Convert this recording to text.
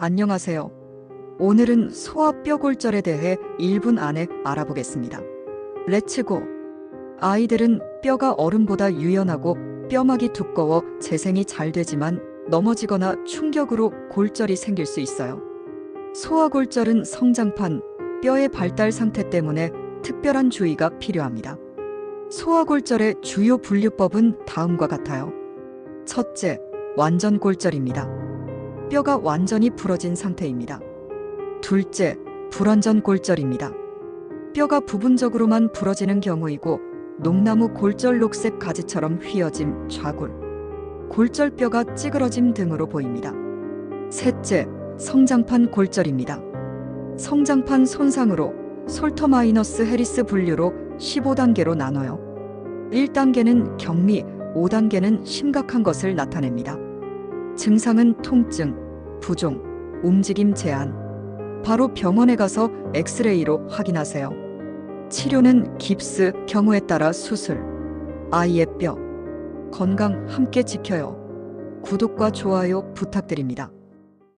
안녕하세요. 오늘은 소아 뼈골절에 대해 1분 안에 알아보겠습니다. 렛츠고! 아이들은 뼈가 어른보다 유연하고 뼈막이 두꺼워 재생이 잘 되지만 넘어지거나 충격으로 골절이 생길 수 있어요. 소아골절은 성장판, 뼈의 발달 상태 때문에 특별한 주의가 필요합니다. 소아골절의 주요 분류법은 다음과 같아요. 첫째, 완전 골절입니다. 뼈가 완전히 부러진 상태입니다. 둘째, 불완전 골절입니다. 뼈가 부분적으로만 부러지는 경우이고 농나무 골절 녹색 가지처럼 휘어짐, 좌골, 골절뼈가 찌그러짐 등으로 보입니다. 셋째, 성장판 골절입니다. 성장판 손상으로 솔터 마이너스 해리스 분류로 15단계로 나눠요. 1단계는 경미, 5단계는 심각한 것을 나타냅니다. 증상은 통증, 부종, 움직임 제한. 바로 병원에 가서 엑스레이로 확인하세요. 치료는 깁스, 경우에 따라 수술. 아이의 뼈. 건강 함께 지켜요. 구독과 좋아요 부탁드립니다.